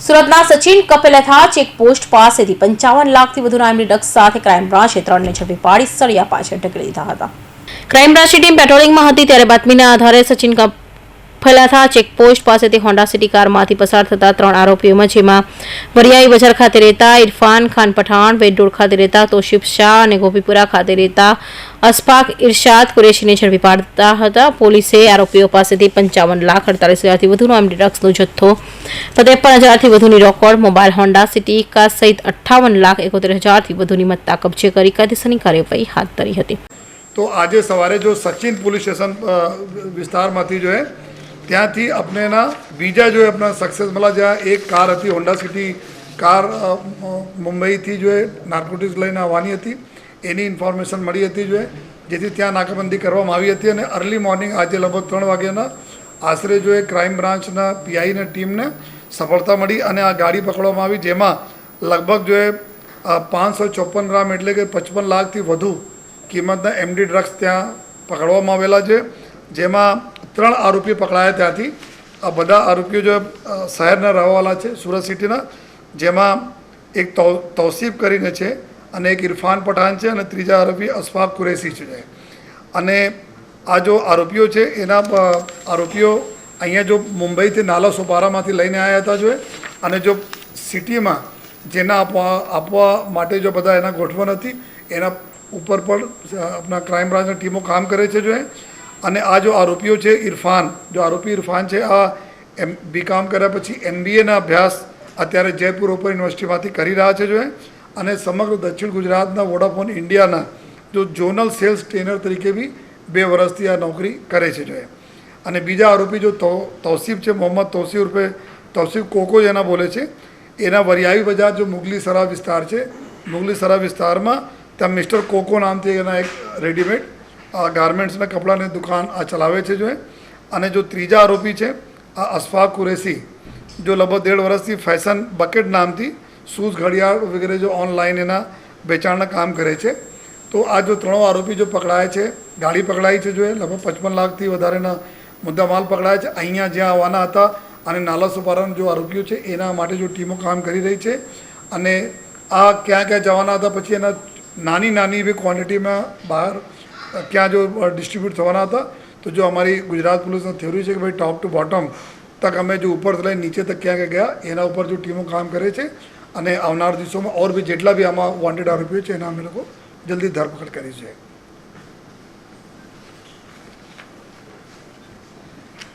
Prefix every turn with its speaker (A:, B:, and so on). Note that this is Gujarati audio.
A: સુરતના સચિન કપેલથા ચેકપોસ્ટ પાસેથી પંચાવન લાખથી વધુના એમની ડ્રગ્સ સાથે ક્રાઇમ બ્રાન્ચે ત્રણને ઝડપી પાડી સળિયા પાછળ ઢકલી દીધા હતા. ક્રાઇમ બ્રાન્ચની ટીમ પેટ્રોલિંગમાં હતી ત્યારે બાતમીના આધારે સચિન કપેલાથા ચેકપોસ્ટ પાસેથી હોન્ડા સિટી કારમાંથી પસાર થતા ત્રણ આરોપીઓમાં જેમાં વરિયાઈ બજાર ખાતે રહેતા ઇરફાન ખાન પઠાણ વેડોળ ખાતે રહેતા તોશિફ શાહ અને ગોપીપુરા ખાતે રહેતા અસ્ફાક ઇરશાદ કુરેશીને ઝડપી પાડતા હતા. પોલીસે આરોપીઓ પાસેથી પંચાવન લાખ અડતાલીસ હજારથી વધુનો એમડી ડ્રગ્સનો જથ્થો ત્રેપન હજારથી વધુની રોકડ મોબાઈલ હોન્ડા સિટી કાર સહિત અઠ્ઠાવન લાખ એકોતેર હજારથી વધુની મત્તા કબજે કરી કાયદેસરની કાર્યવાહી હાથ ધરી હતી.
B: તો આજે સવારે જો સચિન પોલીસ સ્ટેશન વિસ્તારમાંથી જો ત્યાંથી આપણે એના બીજા જો આપણા સક્સેસ મળ્યા, જ્યાં એક કાર હતી હોન્ડા સિટી કાર મુંબઈથી જો એ નાર્કોટિક્સ લઈને આવવાની હતી. એની ઇન્ફોર્મેશન મળી હતી જો જેથી ત્યાં નાકાબંધી કરવામાં આવી હતી અને અર્લી મોર્નિંગ આજે લગભગ ત્રણ વાગ્યાના આશરે જો એ ક્રાઇમ બ્રાન્ચના પીઆઈને ટીમને સફળતા મળી અને આ ગાડી પકડવામાં આવી, જેમાં લગભગ જો એ પાંચસો ચોપન ગ્રામ એટલે કે પચપન લાખથી વધુ કિંમતના એમડી ડ્રગ્સ ત્યાં પકડવામાં આવેલા છે. જેમાં ત્રણ આરોપી પકડાયા ત્યાંથી. આ બધા આરોપીઓ જો શહેરના રહેવાવાળા છે, સુરત સિટીના, જેમાં એક તૌસીફ કરીને છે અને એક ઇરફાન પઠાણ છે અને ત્રીજા આરોપી અશફાક કુરેશી છે. અને આ જો આરોપીઓ છે, એના આરોપીઓ અહીંયા જો મુંબઈથી નાલા સોપારામાંથી લઈને આવ્યા હતા જો અને જો સિટીમાં જેના આપવા આપવા માટે જો બધા એના ગોઠવણ હતી, એના ઉપર પણ આપણા ક્રાઇમ બ્રાન્ચની ટીમો કામ કરે છે જો એ અને આ જો આરોપીઓ છે, ઇરફાન, જો આરોપી ઇરફાન છે, આ એમ બીકામ કર્યા પછી એમબીએના અભ્યાસ અત્યારે જયપુર ઓપન યુનિવર્સિટીમાંથી કરી રહ્યા છે જો અને સમગ્ર દક્ષિણ ગુજરાતના વોડાફોન ઇન્ડિયાના જો ઝોનલ સેલ્સ ટ્રેનર તરીકે બી બે વર્ષથી આ નોકરી કરે છે જો અને બીજા આરોપી જો તૌસીફ છે, મોહમ્મદ તૌસીફ ઉર્ફે તૌસીફ કોકો જેના બોલે છે. એના વરિયાવી બજાર જો મુગલી સરા વિસ્તાર છે, મુગલી સરા વિસ્તારમાં ત્યાં મિસ્ટર કોકો નામથી એના એક રેડીમેડ ગાર્મેન્ટ્સના કપડાની દુકાન આ ચલાવે છે જો અને જો ત્રીજા આરોપી છે, આ અશફાક કુરેશી, જો લગભગ દેઢ વર્ષથી ફેશન બકેટ નામથી શૂઝ, ઘડિયાળ વગેરે જો ઓનલાઈન એના વેચાણના કામ કરે છે. તો આ જો ત્રણો આરોપી જો પકડાય છે, ગાડી પકડાઈ છે જો એ, લગભગ પચપન લાખથી વધારેના મુદ્દામાલ પકડાયા છે. અહીંયા જ્યાં આવવાના હતા અને નાલા સુપારાના જો આરોપીઓ છે, એના માટે જો ટીમો કામ કરી રહી છે. અને આ ક્યાં ક્યાં જવાના હતા, પછી એના નાની નાની એવી ક્વોન્ટિટીમાં બહાર ક્યાં જો ડિસ્ટ્રીબ્યુટ થવાના હતા, તો જો અમારી ગુજરાત પોલીસનો થિયોરી છે કે ભાઈ ટોપ ટુ બોટમ તક અમે જો ઉપરથી લઈને નીચે તક ક્યાં ક્યાં ગયા, એના ઉપર જો ટીમો કામ કરે છે અને આવનાર દિવસોમાં ઓર બી જેટલા બી આમાં વોન્ટેડ આરોપીઓ છે, એના અમે લોકો જલ્દી ધરપકડ કરી છે.